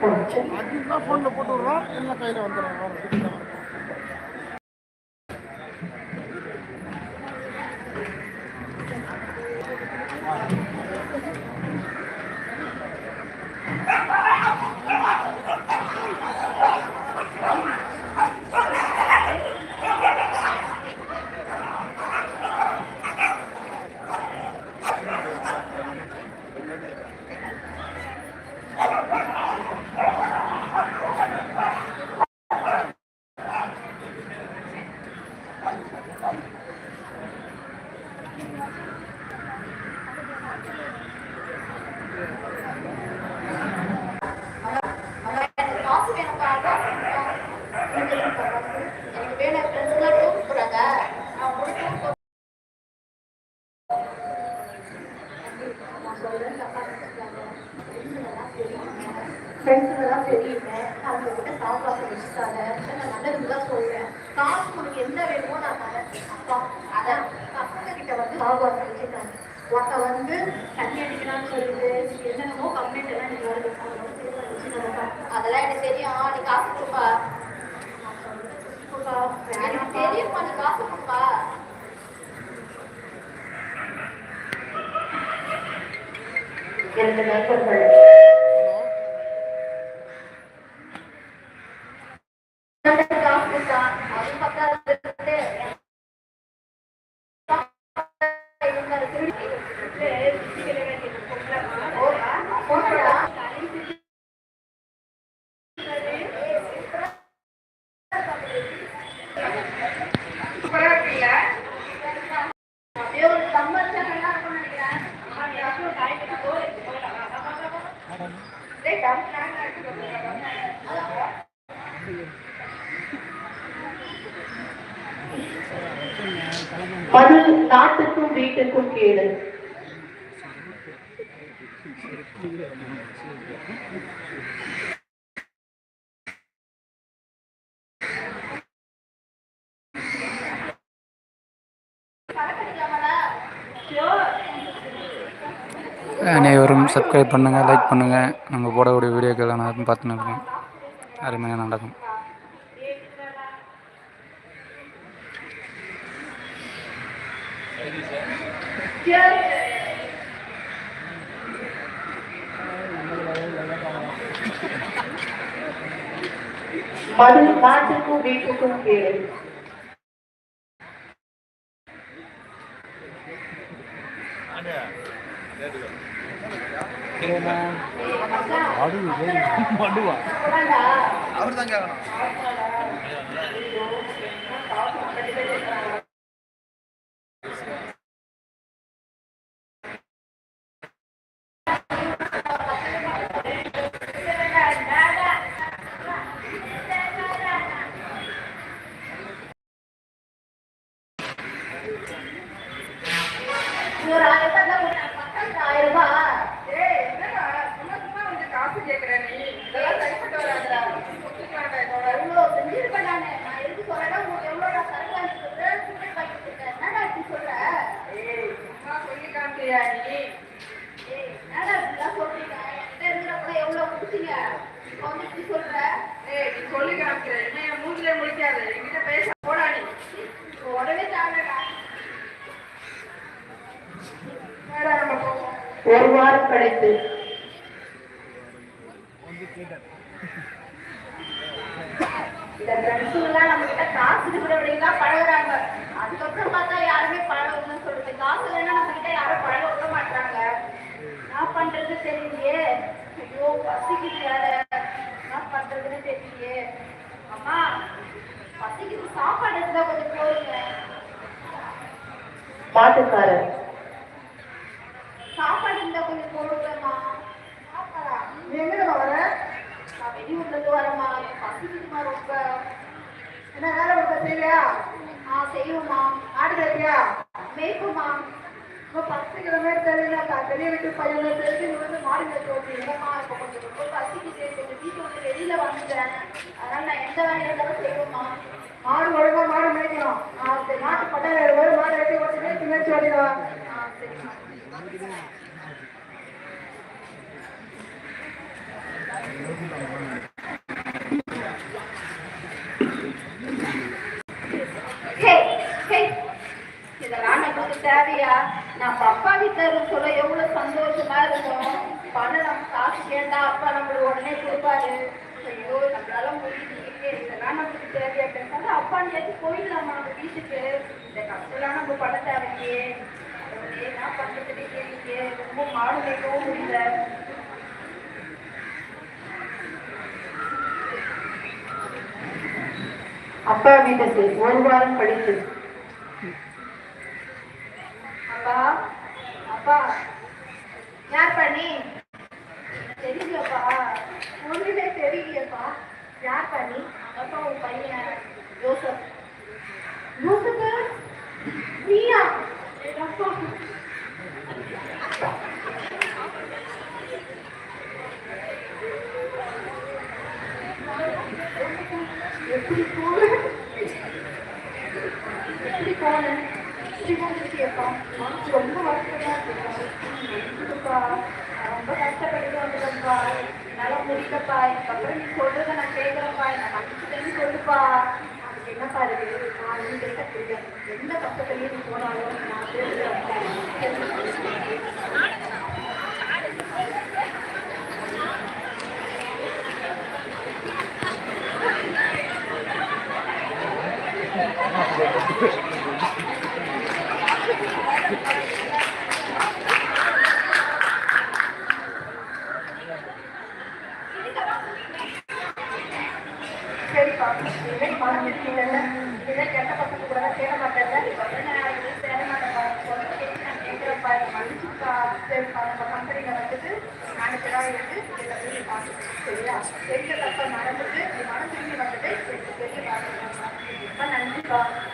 அதுதான் ஃபோனில் போட்டு விட்றோம். இல்லை கையில் வந்துடுறோம் வேணும்ப்பா காசு வேணும். எனக்கு வேணும் ஃப்ரெண்ட்ஸ்லாம் டூர் போகிறாங்க நான் ஒரு டூர் போ நான் சொல்றேன் தப்பா நினைச்சுக்காத. ஃப்ரெண்ட்ஸுங்கெல்லாம் தெரியுங்க அவங்க கிட்ட சாப்பாடு வச்சுக்காத நான் நல்லதுக்கு தான் காசு உனக்கு என்ன வேணுமோ நான் தரேன் அப்பா அதான் பசங்க கிட்ட வந்து சாப்பாடு வச்சுக்காங்க ஒருத்த வந்து தண்ணி அடிக்கிறான்னு சொல்லிட்டு என்னென்னமோ கம்ப்ளைண்ட் எல்லாம் வருது அதெல்லாம் எனக்கு தெரியும் நீ காசு கொடுப்பா எனக்கு தெரியும்ப்பா நீ காசு கொடுப்பா. இரண்டு நண்பர்கள் மது நாட்டுக்கும் வீட்டுக்கும் கேடு அனைவரும் சப்ஸ்கிரைப் பண்ணுங்கள் லைக் பண்ணுங்கள் நம்ம போடக்கூடிய வீடியோக்கள் அனைத்தும் பார்த்துன்னு இருக்கேன் அருமையாக நடக்கும் மது நாட்டுக்கும் வீட்டுக்கும் கேடு ஒரு நீ சொல்லி காமிக்கிற. என்ன என் மூஞ்சிலே முழிக்காத. என்கிட்ட பேச போடா நீ. உடனே தாங்கடா. என்னடா நம்ம போவோம்? ஒரு வாரம் கழித்து இந்த ஃப்ரெண்ட்ஸுங்கெல்லாம் நம்ம கிட்ட காசு இருக்கிறவங்க பழகுறாங்க அதுக்கப்புறம் பார்த்தா யாருமே பழகணும்னு சொல்லுது காசு இல்லைன்னா நம்ம கிட்ட யாரும் பழக விட மாட்டாங்க என்ன பண்றது தெரியலையே ஐயோ பசிக்குது வேற என்ன பண்றதுன்னு தெரியலையே அம்மா பசிக்குது சாப்பாடு இருந்தா கொஞ்சம் போடுங்க மாட்டுக்காரர் சாப்பாடு இருந்தா கொஞ்சம் போடுங்கம்மா. நீ எங்கடா வர? நான் வெளியூர்ல இருந்து வரேம்மா. பசிக்குதுமா ரொம்ப. என்ன வேலை கொடுத்த செய்யலையா? ஆ செய்வோம்மா. ஆடு கட்டியா? மேய்ப்போம்மா. இப்போ பசிக்கிற மாதிரி தெரியல. பெரிய வீட்டு பையன் தெரிஞ்சு நீ வந்து மாடு இப்போ கொஞ்சம் ரொம்ப பசிக்குது. கொஞ்சம் வீட்டு விட்டு வெளியில வந்துட்டேன். அதனால நான் எந்த வேலையா இருந்தாலும் செய்வோம்மா. மாடு ஒழுங்கா மாடு மேய்க்கணும். ஆ, சரி, மாட்டு பட்டாளி வரும் மாடு வெட்டி ஓட்டி மேய்ச்சி மேய்ச்சி ஓடிடுவான் ஆ சரிம்மா ஹே, ஹே, இதெல்லாம் நமக்கு தேவையா நான் அப்பா வீட்டுல இருந்து சொல்ல எவ்வளவு சந்தோஷமா இருக்கும் பணம் நம்ம காசு கேட்டா அப்பா நம்மளுக்கு உடனே கொடுப்பாரு. ஐயோ நம்மளால முடியலையே இதெல்லாம் நமக்கு தேவையா பேசாத அப்பா நேற்று போயிடலாமா நம்ம வீட்டுக்கு? இந்த கஷ்டம்லாம் நம்ம பட தேவையே என்ன பண்றதுன்னு தெரியலையே ரொம்ப மாடு வைக்கவும் முடியல. அப்பா வீட்டுக்கு ஒரு வாரம் படித்து பையன் யோசப் யோசப்பு நீயா அப்பா எப்படி போன எப்படி போனேன் சிவனுக்குப்பா மனசு ரொம்ப வருத்தமா இருக்குப்பா நான் ரொம்ப கஷ்டப்பட்டு வந்துட்டேன்ப்பா என்னால முடியலப்பா இதுக்கப்புறம் நீ சொல்றத நான் கேட்கறேன்ப்பா என்ன மன்னிச்சுட்டேன்னு சொல்லுப்பா. அதுக்கு என்னப்பா இருக்கு நான் நீங்க எந்த கஷ்டத்துலயும் நீ போனாலும் நான் பெரிய